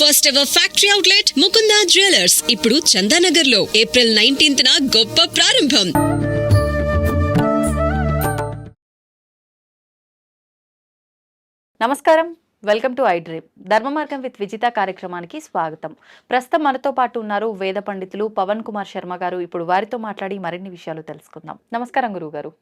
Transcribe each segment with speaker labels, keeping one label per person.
Speaker 1: First ever factory outlet Mukunda jewellers ఇప్పుడు చందానగర్లో April nineteenth గొప్ప ప్రారంభం.
Speaker 2: నమస్కారం. వెల్కమ్ టు ఐ డ్రీమ్ ధర్మ మార్గం విత్ విజిత కార్యక్రమానికి స్వాగతం. ప్రస్తుతం మనతో పాటు ఉన్నారు వేద పండితులు పవన్ కుమార్ శర్మ గారు. ఇప్పుడు వారితో మాట్లాడి మరిన్ని విషయాలు తెలుసుకుందాం. నమస్కారం గురువు గారు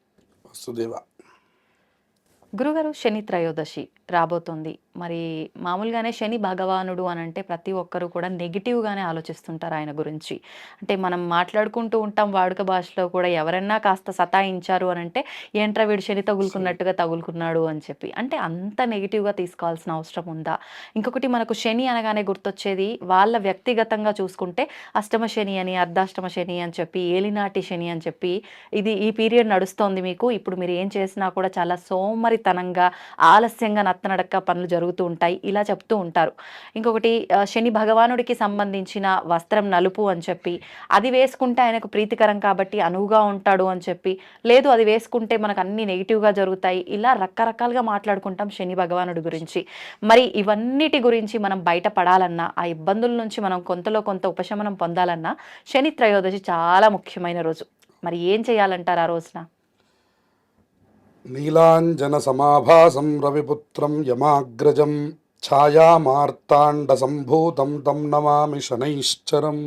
Speaker 2: గురుగారు శని త్రయోదశి రాబోతోంది. మరి మామూలుగానే శని భగవానుడు అని అంటే ప్రతి ఒక్కరూ కూడా నెగిటివ్గానే ఆలోచిస్తుంటారు ఆయన గురించి. అంటే మనం మాట్లాడుకుంటూ ఉంటాం వాడుక భాషలో కూడా ఎవరన్నా కాస్త సతాయించారు అని అంటే ఏంట్రా వీడు శని తగులుకున్నట్టుగా తగులుకున్నాడు అని చెప్పి. అంటే అంత నెగిటివ్గా తీసుకోవాల్సిన అవసరం ఉందా? ఇంకొకటి మనకు శని అనగానే గుర్తొచ్చేది వాళ్ళ వ్యక్తిగతంగా చూసుకుంటే అష్టమ శని అని అర్ధాష్టమ శని అని చెప్పి ఏలినాటి శని అని చెప్పి ఇది ఈ పీరియడ్ నడుస్తోంది మీకు. ఇప్పుడు మీరు ఏం చేసినా కూడా చాలా సోమరితనంగా ఆలస్యంగా నత్తనడక్క పనులు జరుగుతూ ఉంటాయి. ఇలా చెప్తూ ఉంటారు. ఇంకొకటి శని భగవానుడికి సంబంధించిన వస్త్రం నలుపు అని చెప్పి అది వేసుకుంటే ఆయనకు ప్రీతికరం కాబట్టి అనువుగా ఉంటాడు అని చెప్పి లేదు అది వేసుకుంటే మనకు అన్ని నెగిటివ్గా జరుగుతాయి. ఇలా రకరకాలుగా మాట్లాడుకుంటాం శని భగవానుడి గురించి. మరి ఇవన్నిటి గురించి మనం బయటపడాలన్నా ఆ ఇబ్బందుల నుంచి మనం కొంతలో కొంత ఉపశమనం పొందాలన్నా శని త్రయోదశి చాలా ముఖ్యమైన రోజు. మరి ఏం చేయాలంటారు ఆ రోజున?
Speaker 3: నీలాంజన సమాభాసం రవిపుత్రం యమాగ్రజం ఛాయామార్తాండ సంభూతం తం నమామి శనైశ్చరం.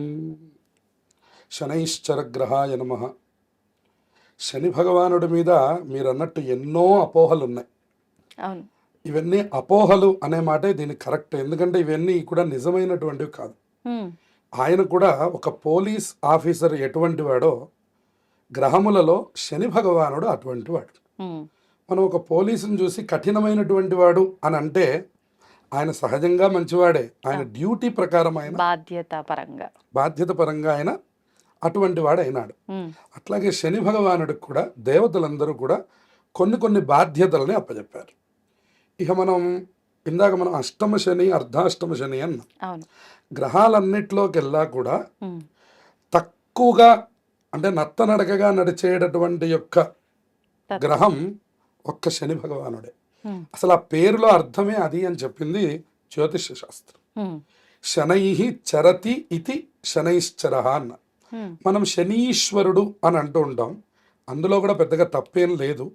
Speaker 3: శనైశ్చర గ్రహాయ నమ. శని భగవానుడి మీద మీరు అన్నట్టు ఎన్నో అపోహలు ఉన్నాయి
Speaker 2: అవును.
Speaker 3: ఇవన్నీ అపోహలు అనే మాటే దీనికి కరెక్ట్. ఎందుకంటే ఇవన్నీ కూడా నిజమైనటువంటివి కాదు. ఆయన కూడా ఒక పోలీస్ ఆఫీసర్ ఎటువంటి వాడో గ్రహములలో శని భగవానుడు అటువంటి వాడు మనం ఒక పోలీసుని చూసి కఠినమైనటువంటి వాడు అని అంటే ఆయన సహజంగా మంచివాడే. ఆయన డ్యూటీ ప్రకారం ఆయన
Speaker 2: బాధ్యత పరంగా
Speaker 3: బాధ్యత పరంగా ఆయన అటువంటి వాడు అయినాడు అట్లాగే శని భగవానుడికి కూడా దేవతలందరూ కూడా కొన్ని కొన్ని బాధ్యతలని అప్పచెప్పారు ఇక మనం ఇందాక మనం అష్టమ శని అర్ధాష్టమ శని అన్నాం. గ్రహాలన్నిటిలోకెల్లా కూడా తక్కువగా అంటే నత్తనడకగా నడిచేటటువంటి యొక్క గ్రహం ఒక్క శని భగవానుడే. అసలు ఆ పేరులో అర్థమే అది అని చెప్పింది జ్యోతిష శాస్త్రం శనై చరతి ఇది శనైశ్చర అన్న. మనం శనీశ్వరుడు అని అంటూ ఉంటాం. అందులో కూడా పెద్దగా తప్పేం లేదు.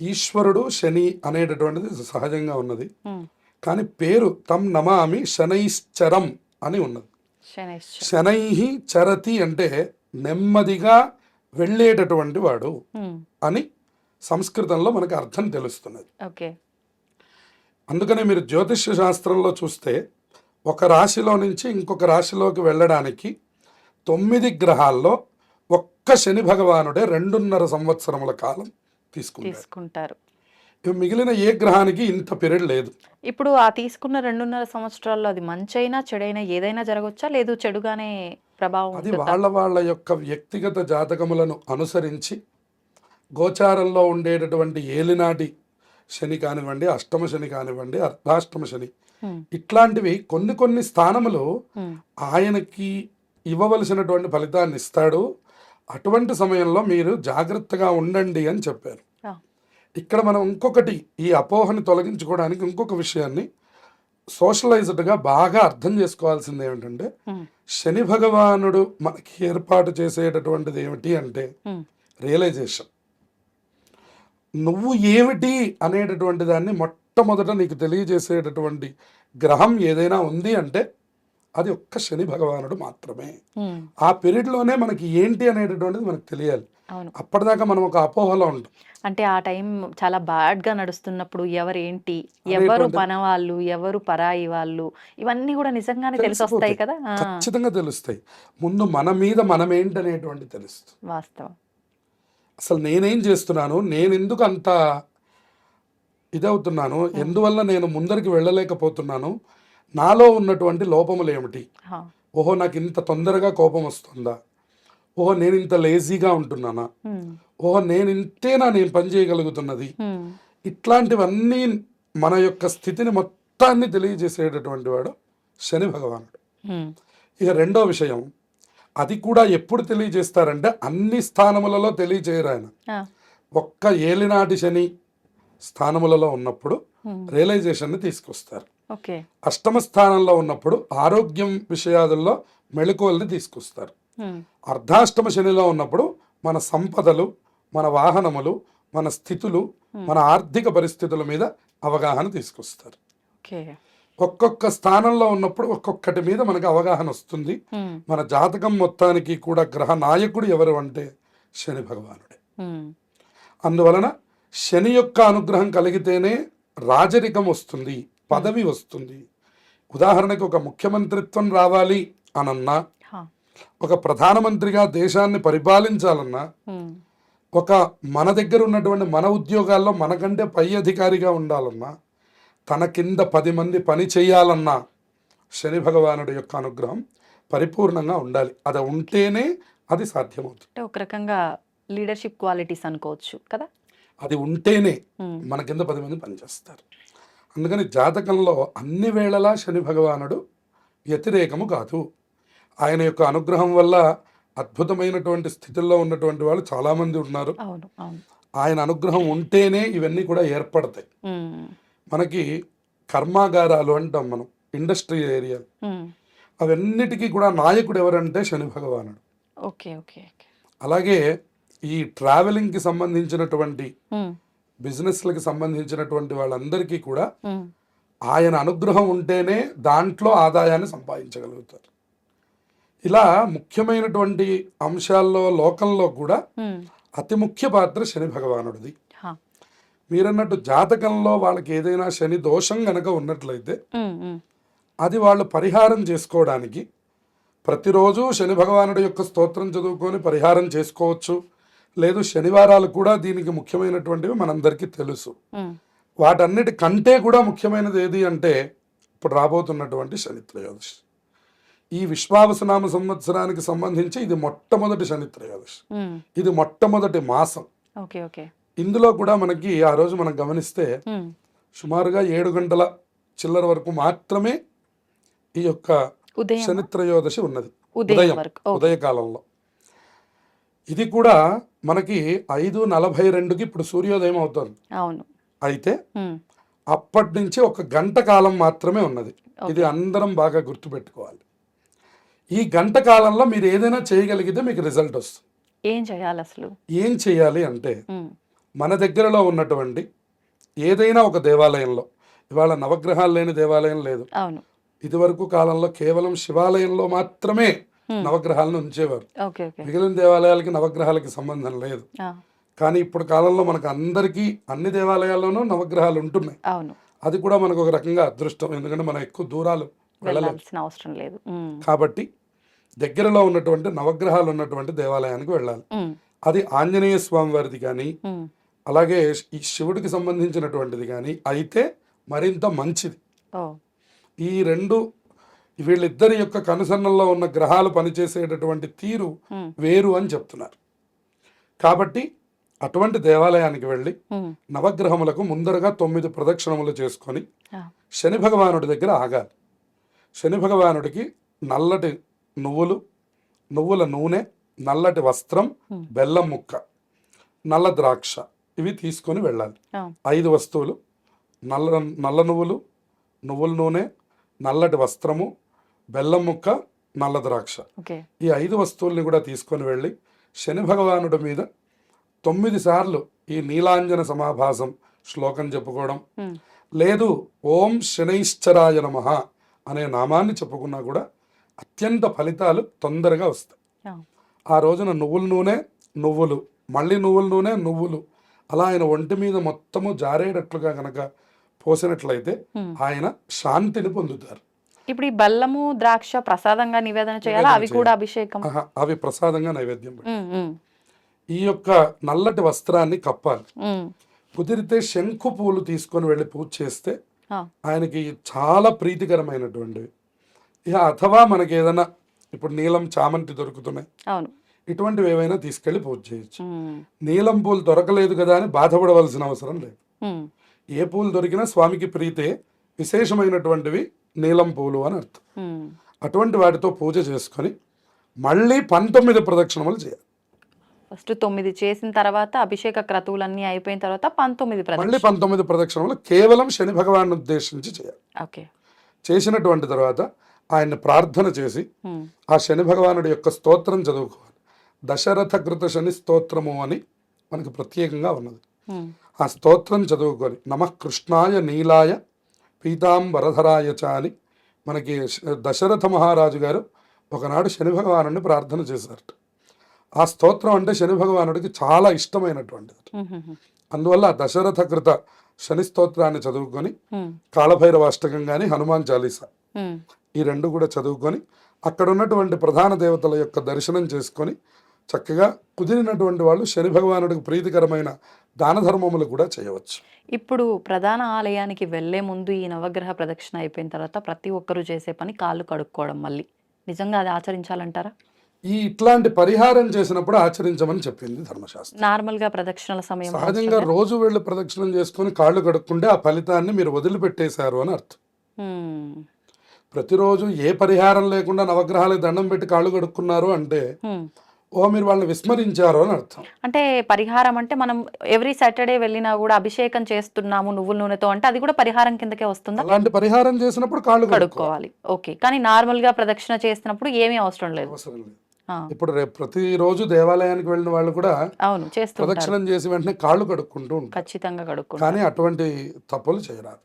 Speaker 3: ఈశ్వరుడు శని అనేటటువంటిది సహజంగా ఉన్నది. కానీ పేరు తం నమామి శనైశ్చరం అని ఉన్నది. శనై చరతి అంటే నెమ్మదిగా వెళ్ళేటటువంటి వాడు అని సంస్కృతంలో మనకు అర్థం తెలుస్తున్నది.
Speaker 2: ఓకే.
Speaker 3: అందుకనే మీరు జ్యోతిష్య శాస్త్రంలో చూస్తే ఒక రాశిలో నుంచి ఇంకొక రాశిలోకి వెళ్ళడానికి తొమ్మిది గ్రహాల్లో ఒక్క శని భగవానుడే రెండున్నర సంవత్సరముల కాలం
Speaker 2: తీసుకుంటారు.
Speaker 3: మిగిలిన ఏ గ్రహానికి ఇంత పీరియడ్ లేదు.
Speaker 2: ఇప్పుడు ఆ తీసుకున్న రెండున్నర సంవత్సరాల్లో అది మంచైనా చెడైనా ఏదైనా జరగవచ్చా లేదు చెడుగానే ప్రభావం
Speaker 3: అది? వాళ్ళ వాళ్ళ యొక్క వ్యక్తిగత జాతకములను అనుసరించి గోచారంలో ఉండేటటువంటి ఏలినాటి శని కానివ్వండి అష్టమ శని కానివ్వండి అర్ధాష్టమ శని ఇట్లాంటివి కొన్ని కొన్ని స్థానములు ఆయనకి ఇవ్వవలసినటువంటి ఫలితాన్ని ఇస్తాడు. అటువంటి సమయంలో మీరు జాగ్రత్తగా ఉండండి అని చెప్పారు. ఇక్కడ మనం ఇంకొకటి ఈ అపోహని తొలగించుకోవడానికి ఇంకొక విషయాన్ని సోషలైజ్డ్గా బాగా అర్థం చేసుకోవాల్సింది ఏమిటంటే శని భగవానుడు మనకి ఏర్పాటు చేసేటటువంటిది ఏమిటి అంటే రియలైజేషన్. నువ్వు ఏమిటి అనేటటువంటి దాన్ని మొట్టమొదట నీకు తెలియజేసేటటువంటి గ్రహం ఏదైనా ఉంది అంటే అది ఒక్క శని భగవానుడు మాత్రమే. ఆ పీరియడ్లోనే మనకి ఏంటి అనేటటువంటిది మనకు తెలియాలి. అప్పటిదాకా మనం ఒక అపోహలో ఉంటాం.
Speaker 2: అంటే ఆ టైం చాలా బ్యాడ్గా నడుస్తున్నప్పుడు ఎవరు ఏంటి ఎవరు పనవాళ్ళు ఎవరు పరాయి వాళ్ళు ఇవన్నీ కూడా నిజంగానే తెలిసి వస్తాయి కదా.
Speaker 3: ఖచ్చితంగా తెలుస్తాయి. ముందు మన మీద మనం ఏంటనేటువంటి తెలుస్తుంది.
Speaker 2: వాస్తవం.
Speaker 3: అసలు నేనేం చేస్తున్నాను? నేను ఎందుకు అంత ఇదవుతున్నాను ఎందువల్ల నేను ముందరికి వెళ్ళలేకపోతున్నాను? నాలో ఉన్నటువంటి లోపములు ఏమిటి? ఓహో నాకు ఇంత తొందరగా కోపం వస్తుందా ఓహో నేను ఇంత లేజీగా ఉంటున్నానా? ఓహో నేను ఇంతేనా నేను పని చేయగలుగుతున్నది? ఇట్లాంటివన్నీ మన యొక్క స్థితిని మొత్తాన్ని తెలియజేసేటటువంటి వాడు శని భగవానుడు. ఇక రెండో విషయం అది కూడా ఎప్పుడు తెలియజేస్తారంటే అన్ని స్థానములలో తెలియజేయరు ఆయన. ఒక్క ఏలినాటి శని స్థానములలో ఉన్నప్పుడు
Speaker 2: ఉమ్,
Speaker 3: రియలైజేషన్ని తీసుకొస్తారు. అష్టమ స్థానంలో ఉన్నప్పుడు ఆరోగ్యం విషయాలలో మెళకువల్ని తీసుకొస్తారు.
Speaker 2: ఉమ్,
Speaker 3: అర్ధాష్టమ శనిలో ఉన్నప్పుడు మన సంపదలు మన వాహనములు మన స్థితులు మన ఆర్థిక పరిస్థితుల మీద అవగాహన తీసుకొస్తారు. ఒక్కొక్క స్థానంలో ఉన్నప్పుడు ఒక్కొక్కటి మీద మనకు అవగాహన వస్తుంది. మన జాతకం మొత్తానికి కూడా గ్రహ నాయకుడు ఎవరు అంటే శని భగవానుడే. అందువలన శని యొక్క అనుగ్రహం కలిగితేనే రాజరికం వస్తుంది పదవి వస్తుంది. ఉదాహరణకి ఒక ముఖ్యమంత్రిత్వం రావాలి అనన్నా ఒక ప్రధానమంత్రిగా దేశాన్ని పరిపాలించాలన్నా ఒక మన దగ్గర ఉన్నటువంటి మన ఉద్యోగాల్లో మనకంటే పై అధికారిగా ఉండాలన్నా తన కింద పది మంది పని చేయాలన్నా శని భగవానుడి యొక్క అనుగ్రహం పరిపూర్ణంగా ఉండాలి. అది ఉంటేనే అది సాధ్యమవుతుంది.
Speaker 2: ఒక రకంగా లీడర్షిప్ క్వాలిటీస్ అనుకోవచ్చు కదా?
Speaker 3: అది ఉంటేనే మన కింద పది మంది పనిచేస్తారు అందుకని జాతకంలో అన్ని వేళలా శని భగవానుడు వ్యతిరేకము కాదు. ఆయన యొక్క అనుగ్రహం వల్ల అద్భుతమైనటువంటి స్థితిలో ఉన్నటువంటి వాళ్ళు చాలామంది ఉన్నారు. ఆయన అనుగ్రహం ఉంటేనే ఇవన్నీ కూడా ఏర్పడతాయి. మనకి కర్మాగారాలు అంటాం మనం ఇండస్ట్రీ ఏరియా. అవన్నిటికీ కూడా నాయకుడు ఎవరంటే శని భగవానుడు.
Speaker 2: ఓకే ఓకే
Speaker 3: అలాగే ఈ ట్రావెలింగ్కి సంబంధించినటువంటి బిజినెస్లకి సంబంధించినటువంటి వాళ్ళందరికీ కూడా ఆయన అనుగ్రహం ఉంటేనే దాంట్లో ఆదాయాన్ని సంపాదించగలుగుతారు. ఇలా ముఖ్యమైనటువంటి అంశాల్లో లోకంలో కూడా అతి ముఖ్య పాత్ర శని భగవానుడిది. మీరన్నట్టు జాతకంలో వాళ్ళకి ఏదైనా శని దోషం గనక ఉన్నట్లయితే అది వాళ్ళు పరిహారం చేసుకోవడానికి ప్రతిరోజు శని భగవానుడి యొక్క స్తోత్రం చదువుకొని పరిహారం చేసుకోవచ్చు. లేదు శనివారాలు కూడా దీనికి ముఖ్యమైనటువంటివి మనందరికీ తెలుసు. వాటన్నిటి కంటే కూడా ముఖ్యమైనది ఏది అంటే ఇప్పుడు రాబోతున్నటువంటి శని త్రయోదశి. ఈ విశ్వావసనామ సంవత్సరానికి సంబంధించి ఇది మొట్టమొదటి శని త్రయోదశి. ఇది మొట్టమొదటి మాసం. ఇందులో కూడా మనకి ఆ రోజు మనం గమనిస్తే సుమారుగా ఏడు గంటల చిల్లర వరకు మాత్రమే ఈ యొక్క
Speaker 2: ఉదయం
Speaker 3: శని త్రయోదశి ఉన్నది.
Speaker 2: ఉదయం
Speaker 3: ఉదయకాలంలో. ఇది కూడా మనకి ఐదు నలభై రెండుకి ఇప్పుడు సూర్యోదయం అవుతుంది.
Speaker 2: అవును.
Speaker 3: అయితే అప్పటి నుంచి ఒక గంట కాలం మాత్రమే ఉన్నది. ఇది అందరం బాగా గుర్తుపెట్టుకోవాలి. ఈ గంట కాలంలో మీరు ఏదైనా చేయగలిగితే మీకు రిజల్ట్ వస్తుంది.
Speaker 2: ఏం చేయాలి అసలు
Speaker 3: ఏం చేయాలి అంటే మన దగ్గరలో ఉన్నటువంటి ఏదైనా ఒక దేవాలయంలో ఇవాళ నవగ్రహాలు లేని దేవాలయం లేదు. ఇదివరకు కాలంలో కేవలం శివాలయంలో మాత్రమే నవగ్రహాలను ఉంచేవారు. మిగిలిన దేవాలయాలకి నవగ్రహాలకి సంబంధం లేదు. కానీ ఇప్పుడు కాలంలో మనకు అందరికీ అన్ని దేవాలయాల్లోనూ నవగ్రహాలు ఉంటున్నాయి. అది కూడా మనకు ఒక రకంగా అదృష్టం. ఎందుకంటే మనం ఎక్కువ దూరాలు
Speaker 2: వెళ్ళాల్సిన అవసరం లేదు.
Speaker 3: కాబట్టి దగ్గరలో ఉన్నటువంటి నవగ్రహాలు ఉన్నటువంటి దేవాలయానికి వెళ్ళాలి. అది ఆంజనేయ స్వామి వారిది కానీ అలాగే ఈ శివుడికి సంబంధించినటువంటిది కానీ అయితే మరింత మంచిది. ఈ రెండు వీళ్ళిద్దరి యొక్క కనుసన్నల్లో ఉన్న గ్రహాలు పనిచేసేటటువంటి తీరు వేరు అని చెప్తున్నారు. కాబట్టి అటువంటి దేవాలయానికి వెళ్ళి నవగ్రహములకు ముందరగా తొమ్మిది ప్రదక్షిణములు చేసుకొని శని భగవానుడి దగ్గర ఆగాలి. శని భగవానుడికి నల్లటి నువ్వులు నువ్వుల నూనె నల్లటి వస్త్రం. బెల్లం ముక్క నల్ల ద్రాక్ష ఇవి తీసుకొని వెళ్ళాలి. ఐదు వస్తువులు నల్ల నల్ల నువ్వులు నువ్వుల నూనె నల్లటి వస్త్రము బెల్లం ముక్క నల్ల ద్రాక్ష. ఈ ఐదు వస్తువుల్ని కూడా తీసుకొని వెళ్ళి శని భగవానుడి మీద తొమ్మిది సార్లు ఈ నీలాంజన సమాభాసం శ్లోకం చెప్పుకోవడం. లేదు ఓం శనైశ్చరాయ నమ అనే నామాన్ని చెప్పుకున్నా కూడా అత్యంత ఫలితాలు తొందరగా వస్తాయి.
Speaker 2: ఆ
Speaker 3: రోజున నువ్వుల నూనె నువ్వులు మళ్ళీ నువ్వుల నూనె నువ్వులు అలా ఆయన ఒంటి మీద మొత్తము జారేటట్లుగా కనుక పోసినట్లయితే. ఆయన శాంతిని పొందుతారు.
Speaker 2: ఇప్పుడు ఈ బెల్లము ద్రాక్ష ప్రసాదంగా నివేదన చేయాలా? అవి కూడా అభిషేకం?
Speaker 3: అవి ప్రసాదంగా నైవేద్యం ఈ యొక్క నల్లటి వస్త్రాన్ని కప్పాలి. కుదిరితే శంఖు పూలు తీసుకొని వెళ్ళి పూజ చేస్తే ఆయనకి చాలా ప్రీతికరమైనటువంటివి. ఇక అథవా మనకి ఏదైనా ఇప్పుడు నీలం చామంతి దొరుకుతున్నాయి.
Speaker 2: అవును.
Speaker 3: ఇటువంటివి ఏవైనా తీసుకెళ్ళి పూజ చేయొచ్చు. నీలం పూలు దొరకలేదు కదా అని బాధపడవలసిన అవసరం లేదు. ఏ పూలు దొరికినా స్వామికి ప్రీతే విశేషమైనటువంటివి నీలం పూలు అని అర్థం. అటువంటి వాటితో పూజ చేసుకొని మళ్ళీ పంతొమ్మిది ప్రదక్షిణములు చేయాలి.
Speaker 2: ఫస్ట్ తొమ్మిది చేసిన తర్వాత అభిషేక క్రతువులన్నీ అయిపోయిన తర్వాత పంతొమ్మిది
Speaker 3: మళ్ళీ పంతొమ్మిది ప్రదక్షిణములు కేవలం శని భగవాన్ ఉద్దేశించి చేయాలి.
Speaker 2: ఓకే.
Speaker 3: చేసినటువంటి తర్వాత ఆయన్ని ప్రార్థన చేసి ఆ శని భగవానుడి యొక్క స్తోత్రం చదువుకోవాలి. దశరథ కృత శని స్తోత్రము అని మనకి ప్రత్యేకంగా ఉన్నది. ఆ స్తోత్రం చదువుకొని నమ కృష్ణాయ నీలాయ పీతాంబరధరాయ చ అని మనకి దశరథ మహారాజు గారు ఒకనాడు శని భగవానుడిని ప్రార్థన చేశారట. ఆ స్తోత్రం అంటే శని భగవానుడికి చాలా ఇష్టమైనటువంటిది. అందువల్ల ఆ దశరథ కృత శని స్తోత్రాన్ని చదువుకొని కాళభైరవ అష్టకం కానీ హనుమాన్ చాలీసా ఈ రెండు కూడా చదువుకొని అక్కడ ఉన్నటువంటి ప్రధాన దేవతల యొక్క దర్శనం చేసుకొని చక్కగా కుదిరినటువంటి వాళ్ళు శని భగవానుడికి ప్రీతికరమైన దాన ధర్మములు కూడా చేయవచ్చు.
Speaker 2: ఇప్పుడు ప్రధాన ఆలయానికి వెళ్ళే ముందు ఈ నవగ్రహ ప్రదక్షిణ అయిపోయిన తర్వాత ప్రతి ఒక్కరూ చేసే పని కాళ్ళు కడుక్కోవడం మళ్ళీ. నిజంగా అది ఆచరించాలంటారా?
Speaker 3: ఈ ఇట్లాంటి పరిహారం చేసినప్పుడు ఆచరించమని చెప్పింది ధర్మశాస్త్రం.
Speaker 2: నార్మల్గా ప్రదక్షిణల సమయం
Speaker 3: సహజంగా రోజు వెళ్ళి ప్రదక్షిణం చేసుకొని కాళ్ళు కడుక్కుంటే ఆ ఫలితాన్ని మీరు వదిలిపెట్టేశారు అని అర్థం. ప్రతిరోజు ఏ పరిహారం లేకుండా నవగ్రహాలకు దండం పెట్టి కాళ్ళు కడుక్కున్నారు అంటే. ఓ మీరు వాళ్ళని విస్మరించారు అని అర్థం.
Speaker 2: అంటే పరిహారం అంటే మనం ఎవ్రీ సాటర్డే వెళ్ళినా కూడా అభిషేకం చేస్తున్నాము నువ్వుల నూనెతో అంటే అది కూడా పరిహారం కిందకే వస్తుందా?
Speaker 3: అలాంటి పరిహారం చేసినప్పుడు కాళ్ళు కడుక్కోవాలి.
Speaker 2: ఓకే. కానీ నార్మల్గా ప్రదక్షిణ చేసినప్పుడు ఏమీ అవసరం లేదు.
Speaker 3: అవసరం లేదు.
Speaker 2: ఆ,
Speaker 3: ఇప్పుడు రేపు ప్రతిరోజు దేవాలయానికి వెళ్ళిన వాళ్ళు కూడా
Speaker 2: అవును
Speaker 3: ప్రదక్షిణం చేసి వెంటనే కాళ్ళు కడుక్కుంటూ ఉంటారు.
Speaker 2: ఖచ్చితంగా కడుక్కుంటారు.
Speaker 3: కానీ అటువంటి తప్పులు చేయరాదు.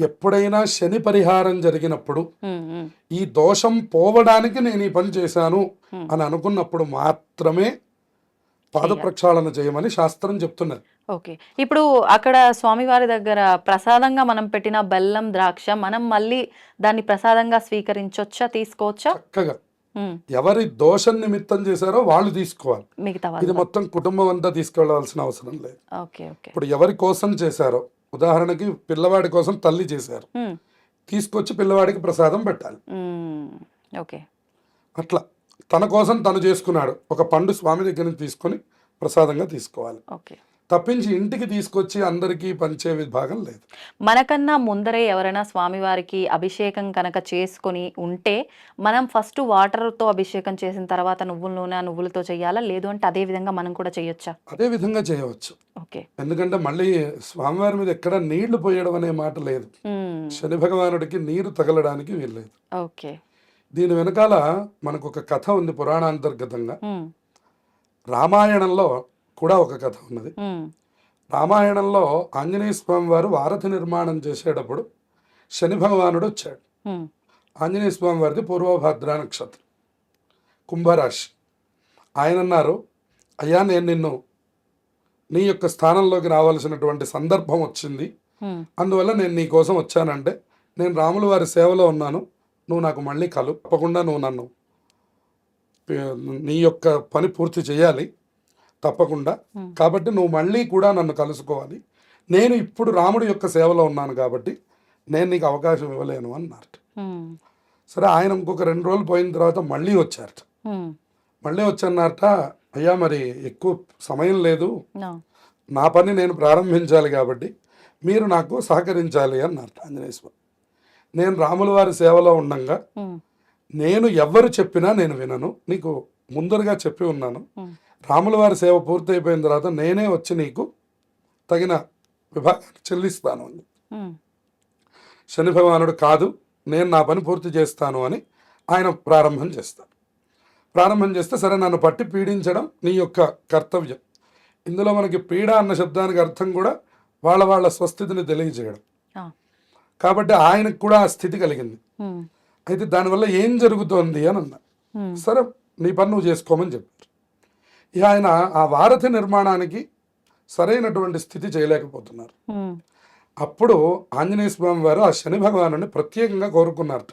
Speaker 3: ఎప్పుడైనా శని పరిహారం జరిగినప్పుడు ఈ దోషం పోవడానికి నేను ఈ పని చేశాను. అని అనుకున్నప్పుడు మాత్రమే పాద ప్రక్షాళన చేయమని శాస్త్రం చెప్తున్నది.
Speaker 2: ఓకే. ఇప్పుడు అక్కడ స్వామివారి దగ్గర ప్రసాదంగా మనం పెట్టిన బెల్లం ద్రాక్ష మనం మళ్ళీ దాన్ని ప్రసాదంగా స్వీకరించొచ్చా తీసుకోవచ్చా?
Speaker 3: చక్కగా. ఎవరి దోషం నిమిత్తం చేశారో వాళ్ళు తీసుకోవాలి.
Speaker 2: మిగతా
Speaker 3: ఇది మొత్తం కుటుంబం అంతా తీసుకెళ్ళవలసిన అవసరం లేదు. ఇప్పుడు ఎవరి కోసం చేశారో ఉదాహరణకి పిల్లవాడి కోసం తల్లి చేశారు. తీసుకొచ్చి పిల్లవాడికి ప్రసాదం పెట్టాలి.
Speaker 2: ఓకే.
Speaker 3: అట్లా తన కోసం తను చేసుకున్నాడు. ఒక పండు స్వామి దగ్గర నుంచి తీసుకొని ప్రసాదంగా తీసుకోవాలి.
Speaker 2: ఓకే.
Speaker 3: తప్పించి ఇంటికి తీసుకొచ్చి అందరికీ పంచే విభాగం లేదు.
Speaker 2: మనకన్నా ముందరే ఎవరైనా స్వామివారికి అభిషేకం కనుక చేసుకొని ఉంటే మనం ఫస్ట్ వాటర్తో అభిషేకం చేసిన తర్వాత నువ్వుల నూనె నువ్వులతో చేయాలా? లేదు అంటే అదే విధంగా మనం కూడా చేయొచ్చా?
Speaker 3: అదే విధంగా చేయవచ్చు.
Speaker 2: ఓకే.
Speaker 3: ఎందుకంటే మళ్ళీ స్వామివారి మీద ఎక్కడ నీళ్ళు పోయడం అనే మాట లేదు. శని భగవానుడికి నీరు తగలడానికి వీల్లేదు
Speaker 2: ఓకే.
Speaker 3: దీని వెనకాల మనకు ఒక కథ ఉంది పురాణాంతర్గతంగా. రామాయణంలో కూడా ఒక కథ ఉన్నది. రామాయణంలో ఆంజనేయ స్వామి వారు వారధి నిర్మాణం చేసేటప్పుడు శని భగవానుడు వచ్చాడు. ఆంజనేయ స్వామి వారిది పూర్వభద్ర నక్షత్రం కుంభరాశి. ఆయన అన్నారు అయ్యా నేను నిన్ను నీ యొక్క స్థానంలోకి రావాల్సినటువంటి సందర్భం వచ్చింది. అందువల్ల నేను నీ కోసం వచ్చానంటే నేను రాముల వారి సేవలో ఉన్నాను. నువ్వు నాకు మళ్ళీ కలు తప్పకుండా నువ్వు నన్ను నీ యొక్క పని పూర్తి చేయాలి. తప్పకుండా. కాబట్టి నువ్వు మళ్ళీ కూడా నన్ను కలుసుకోవాలి. నేను ఇప్పుడు రాముడి యొక్క సేవలో ఉన్నాను కాబట్టి నేను నీకు అవకాశం ఇవ్వలేను అన్నారు
Speaker 2: ఉమ్,
Speaker 3: సరే ఆయన ఇంకొక రెండు రోజులు పోయిన తర్వాత మళ్ళీ వచ్చారట. మళ్ళీ వచ్చన్నారట అయ్యా మరి ఎక్కువ సమయం లేదు. నా. పని నేను ప్రారంభించాలి కాబట్టి మీరు నాకు సహకరించాలి అన్నారు ఆంజనేయ స్వామి. నేను రాముల వారి సేవలో ఉండంగా నేను ఎవరు చెప్పినా నేను వినను. నీకు ముందరగా చెప్పి ఉన్నాను. రాముల వారి సేవ పూర్తయిపోయిన తర్వాత నేనే వచ్చి నీకు తగిన విభాగాన్ని చెల్లిస్తాను అని. శని భగవానుడు కాదు నేను నా పని పూర్తి చేస్తాను అని ఆయన ప్రారంభం చేస్తాడు ప్రారంభం చేస్తే సరే నన్ను పట్టి పీడించడం నీ యొక్క కర్తవ్యం. ఇందులో మనకి పీడ అన్న శబ్దానికి అర్థం కూడా వాళ్ళ వాళ్ళ స్వస్థితిని తెలియజేయడం. కాబట్టి ఆయనకు కూడా ఆ స్థితి కలిగింది. అయితే దానివల్ల ఏం జరుగుతోంది అని అన్నా. సరే నీ పని నువ్వు చేసుకోమని చెప్పారు ఇక ఆయన ఆ వారధి నిర్మాణానికి సరైనటువంటి స్థితి చేయలేకపోతున్నారు. అప్పుడు ఆంజనేయ స్వామి వారు ఆ శని భగవాను ప్రత్యేకంగా కోరుకున్నారట.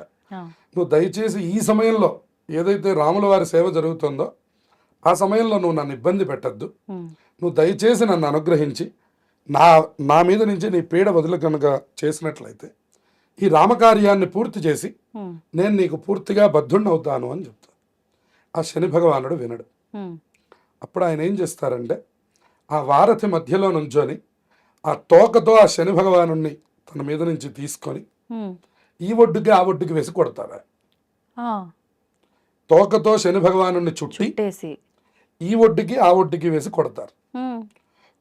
Speaker 3: నువ్వు దయచేసి ఈ సమయంలో ఏదైతే రాముల వారి సేవ జరుగుతుందో ఆ సమయంలో నువ్వు నన్ను ఇబ్బంది పెట్టద్దు. నువ్వు దయచేసి నన్ను అనుగ్రహించి నా నా మీద నుంచి నీ పీడ వదులు కనుక చేసినట్లయితే ఈ రామకార్యాన్ని పూర్తి చేసి నేను నీకు పూర్తిగా బద్ధుణ్ణి అవుతాను అని చెప్తాను. ఆ శని భగవానుడు వినడు. అప్పుడు ఆయన ఏం చేస్తారంటే ఆ వారధి మధ్యలో నుంచొని ఆ తోకతో ఆ శని భగవాను తన మీద నుంచి తీసుకొని ఈ ఒడ్డుకి ఆ ఒడ్డుకి వేసి కొడతారు తోకతో శని భగవాను చుట్టి
Speaker 2: చుట్టేసి.
Speaker 3: ఈ ఒడ్డుకి ఆ ఒడ్డుకి వేసి కొడతారు.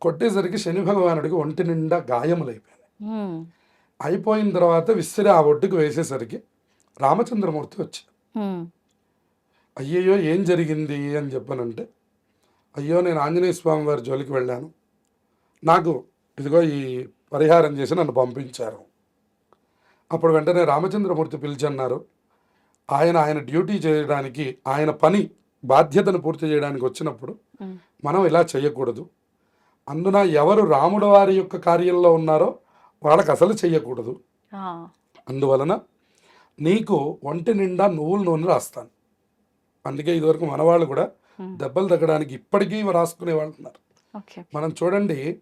Speaker 3: కొట్టేసరికి శని భగవానుడికి ఒంటి నిండా గాయములైపోయాయి అయిపోయిన తర్వాత విసిరి ఆ ఒడ్డుకు వేసేసరికి రామచంద్రమూర్తి వచ్చారు. అయ్యయ్యో ఏం జరిగింది అని చెప్పానంటే అయ్యో నేను ఆంజనేయ స్వామి వారి జోలికి వెళ్ళాను. నాకు ఇదిగో ఈ పరిహారం చేసి నన్ను పంపించారు. అప్పుడు వెంటనే రామచంద్రమూర్తి పిలిచన్నారు. ఆయన ఆయన డ్యూటీ చేయడానికి ఆయన పని బాధ్యతను పూర్తి చేయడానికి వచ్చినప్పుడు. మనం ఇలా చేయకూడదు. అందున ఎవరు రాముడు వారి యొక్క కార్యంలో ఉన్నారో వాళ్ళకి అసలు చెయ్యకూడదు.
Speaker 2: ఆ,
Speaker 3: అందువలన నీకు ఒంటి నిండా నువ్వుల నూనె రాస్తాను. అందుకే ఇదివరకు మనవాళ్ళు కూడా. దెబ్బలు తగ్గడానికి ఇప్పటికీ రాసుకునే వాళ్ళు ఉన్నారు.
Speaker 2: ఓకే
Speaker 3: మనం చూడండి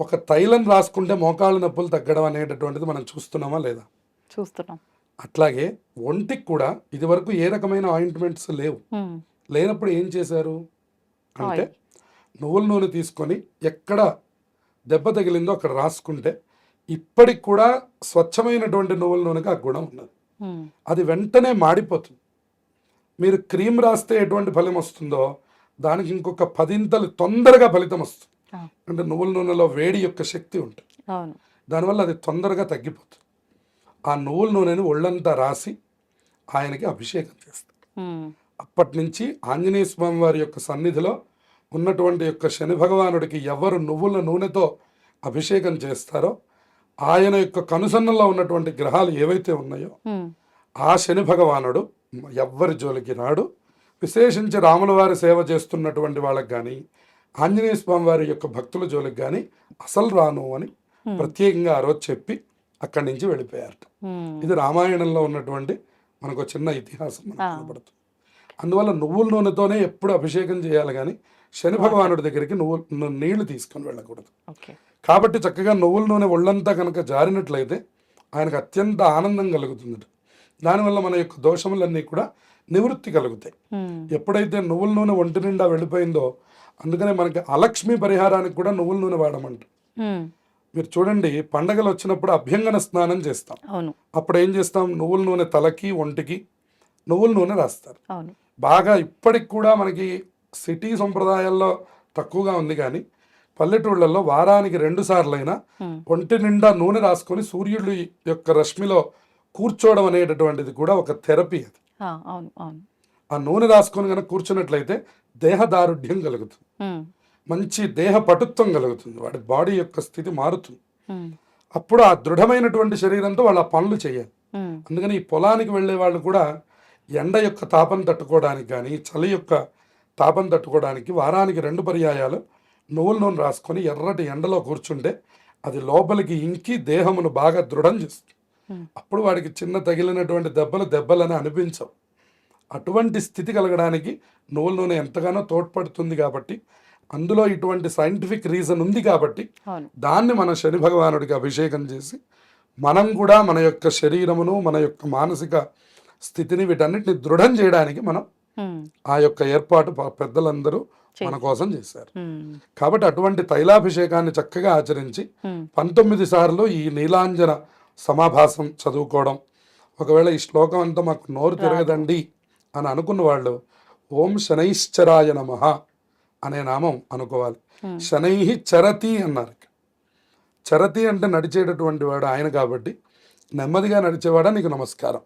Speaker 3: ఒక తైలం రాసుకుంటే మోకాళ్ళ నొప్పులు తగ్గడం అనేటటువంటిది మనం చూస్తున్నామా లేదా?
Speaker 2: చూస్తున్నాం.
Speaker 3: అట్లాగే ఒంటికి కూడా ఇదివరకు ఏ రకమైన ఆయింట్మెంట్స్ లేవు.
Speaker 2: హ్మ్.
Speaker 3: లేనప్పుడు ఏం చేశారు? అంటే. నువ్వుల నూనె తీసుకొని ఎక్కడ దెబ్బ తగిలిందో అక్కడ రాసుకుంటే ఇప్పటికి కూడా స్వచ్ఛమైనటువంటి నువ్వుల నూనెకి ఆ గుణం ఉన్నది.
Speaker 2: హ్మ్.
Speaker 3: అది వెంటనే మాడిపోతుంది. మీరు క్రీమ్ రాస్తే ఎటువంటి ఫలం వస్తుందో దానికి ఇంకొక పదింతలు తొందరగా ఫలితం వస్తుంది. అంటే నువ్వుల నూనెలో వేడి యొక్క శక్తి ఉంటుంది. దానివల్ల అది తొందరగా తగ్గిపోతుంది. ఆ నువ్వుల నూనెని ఒళ్ళంతా రాసి ఆయనకి అభిషేకం చేస్తారు. అప్పటి నుంచి ఆంజనేయ స్వామి వారి యొక్క సన్నిధిలో ఉన్నటువంటి యొక్క శని భగవానుడికి ఎవరు నువ్వుల నూనెతో అభిషేకం చేస్తారో ఆయన యొక్క కనుసన్నలో ఉన్నటువంటి గ్రహాలు ఏవైతే ఉన్నాయో. ఆ శని భగవానుడు ఎవ్వరి జోలికి రాడు విశేషించి రాముల వారి సేవ చేస్తున్నటువంటి వాళ్ళకి కానీ ఆంజనేయ స్వామి వారి యొక్క భక్తుల జోలికి కానీ అసలు రాను అని ప్రత్యేకంగా ఆ రోజు చెప్పి అక్కడి నుంచి వెళ్ళిపోయారట. ఇది రామాయణంలో ఉన్నటువంటి మనకు చిన్న ఇతిహాసం మనకు. కనబడుతుంది. అందువల్ల నువ్వుల నూనెతోనే ఎప్పుడు అభిషేకం చేయాలి కానీ శని భగవానుడి దగ్గరికి నువ్వు నీళ్ళు తీసుకొని వెళ్ళకూడదు. కాబట్టి చక్కగా నువ్వుల నూనె ఒళ్ళంతా కనుక జారినట్లయితే ఆయనకు అత్యంత ఆనందం కలుగుతుంది దానివల్ల మన యొక్క దోషములన్నీ కూడా నివృత్తి కలుగుతాయి. ఎప్పుడైతే నువ్వుల నూనె ఒంటి నిండా వెళ్ళిపోయిందో అందుకనే మనకి అలక్ష్మి పరిహారానికి కూడా నువ్వుల నూనె వాడమంట. మీరు చూడండి పండగలు వచ్చినప్పుడు అభ్యంగన స్నానం చేస్తాం. అప్పుడు ఏం చేస్తాం? నువ్వుల నూనె తలకి ఒంటికి నువ్వుల నూనె రాస్తారు. బాగా ఇప్పటికి కూడా మనకి సిటీ సంప్రదాయాల్లో తక్కువగా ఉంది కానీ పల్లెటూళ్ళల్లో వారానికి రెండు సార్లైనా
Speaker 2: హ్మ్.
Speaker 3: ఒంటి నిండా నూనె రాసుకొని సూర్యుడు యొక్క రశ్మిలో కూర్చోవడం అనేటటువంటిది కూడా ఒక థెరపీ అది
Speaker 2: ఆ,
Speaker 3: నూనె రాసుకొని కనుక కూర్చున్నట్లయితే దేహదారుఢ్యం కలుగుతుంది
Speaker 2: హ్మ్.
Speaker 3: మంచి దేహ పటుత్వం కలుగుతుంది వాడి బాడీ యొక్క స్థితి మారుతుంది. అప్పుడు ఆ దృఢమైనటువంటి శరీరంతో వాళ్ళు ఆ పనులు చేయాలి. అందుకని ఈ పొలానికి వెళ్ళే వాళ్ళు కూడా ఎండ యొక్క తాపం తట్టుకోవడానికి కానీ చలి యొక్క తాపం తట్టుకోవడానికి వారానికి రెండు పర్యాయాలు నువ్వుల నూనె రాసుకొని ఎర్రటి ఎండలో కూర్చుంటే అది లోపలికి ఇంకి దేహమును బాగా దృఢం చేస్తుంది. అప్పుడు వాడికి చిన్న తగిలినటువంటి దెబ్బలు దెబ్బలని అనిపించవు అటువంటి స్థితి కలగడానికి నువ్వుల నూనె ఎంతగానో తోడ్పడుతుంది కాబట్టి అందులో ఇటువంటి సైంటిఫిక్ రీజన్ ఉంది కాబట్టి దాన్ని మన శని భగవానుడికి అభిషేకం చేసి మనం కూడా మన యొక్క శరీరమును మన యొక్క మానసిక స్థితిని వీటన్నిటిని దృఢం చేయడానికి మనం
Speaker 2: హ్మ్.
Speaker 3: ఆ యొక్క ఏర్పాటు పెద్దలందరూ మన కోసం చేశారు
Speaker 2: హ్మ్.
Speaker 3: కాబట్టి అటువంటి తైలాభిషేకాన్ని చక్కగా ఆచరించి. పంతొమ్మిది సార్లు ఈ నీలాంజన సమాభాసం చదువుకోవడం. ఒకవేళ ఈ శ్లోకం అంతా మాకు నోరు తిరగదండి అని అనుకున్న వాళ్ళు ఓం శనైశ్చరాయ నమః అనే నామం అనుకోవాలి. శనై చరతి అన్నారు చరతి అంటే నడిచేటటువంటి వాడు ఆయన కాబట్టి నెమ్మదిగా నడిచేవాడా నీకు నమస్కారం.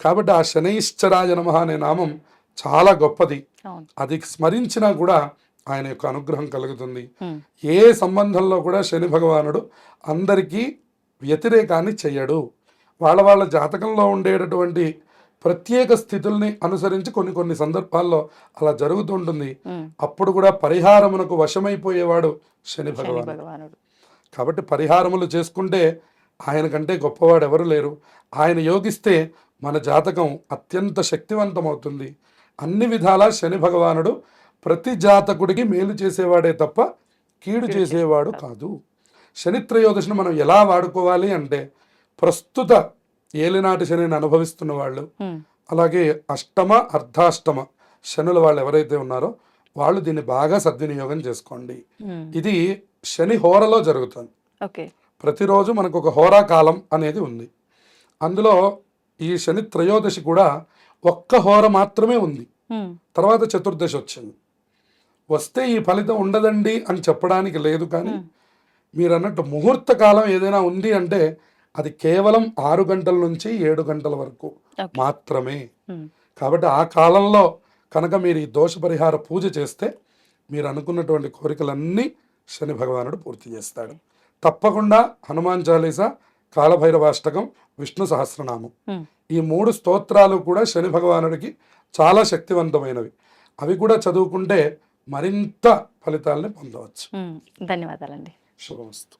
Speaker 3: కాబట్టి ఆ శనైశ్చరాయ నమః అనే నామం చాలా గొప్పది. అది స్మరించినా కూడా ఆయన యొక్క అనుగ్రహం కలుగుతుంది. ఏ సంబంధంలో కూడా శని భగవానుడు అందరికీ వ్యతిరేకాన్ని చెయ్యడు. వాళ్ళ వాళ్ళ జాతకంలో ఉండేటటువంటి ప్రత్యేక స్థితుల్ని అనుసరించి కొన్ని కొన్ని సందర్భాల్లో అలా జరుగుతుంటుంది. అప్పుడు కూడా పరిహారమునకు వశమైపోయేవాడు శని భగవానుడు. కాబట్టి పరిహారములు చేసుకుంటే ఆయన కంటే గొప్పవాడు ఎవరు లేరు. ఆయన యోగిస్తే మన జాతకం అత్యంత శక్తివంతమవుతుంది. అన్ని విధాలా శని భగవానుడు ప్రతి జాతకుడికి మేలు చేసేవాడే తప్ప కీడు చేసేవాడు కాదు. శని త్రయోదశిని మనం ఎలా వాడుకోవాలి అంటే ప్రస్తుత ఏలినాటి శనిని అనుభవిస్తున్న వాళ్ళు. అలాగే అష్టమ అర్ధాష్టమ శనుల వాళ్ళు ఎవరైతే ఉన్నారో వాళ్ళు దీన్ని బాగా సద్వినియోగం చేసుకోండి. ఇది శని హోరలో జరుగుతుంది. ప్రతిరోజు మనకు ఒక హోరా కాలం అనేది ఉంది. అందులో ఈ శని త్రయోదశి కూడా ఒక్క హోర మాత్రమే ఉంది. తర్వాత చతుర్దశి వచ్చింది. వస్తే ఈ ఫలితం ఉండదండి అని చెప్పడానికి లేదు కానీ మీరు అన్నట్టు ముహూర్త కాలం ఏదైనా ఉంది అంటే అది కేవలం ఆరు గంటల నుంచి ఏడు గంటల వరకు మాత్రమే. కాబట్టి ఆ కాలంలో కనుక మీరు ఈ దోష పరిహార పూజ చేస్తే మీరు అనుకున్నటువంటి కోరికలన్నీ శని భగవానుడు పూర్తి చేస్తాడు. తప్పకుండా హనుమాన్ చాలీసా కాలభైరవాష్టకం విష్ణు సహస్రనామం. ఈ మూడు స్తోత్రాలు కూడా శని భగవానుడికి చాలా శక్తివంతమైనవి. అవి కూడా చదువుకుంటే మరింత ఫలితాలని పొందవచ్చు.
Speaker 2: ధన్యవాదాలండి.
Speaker 3: Просто.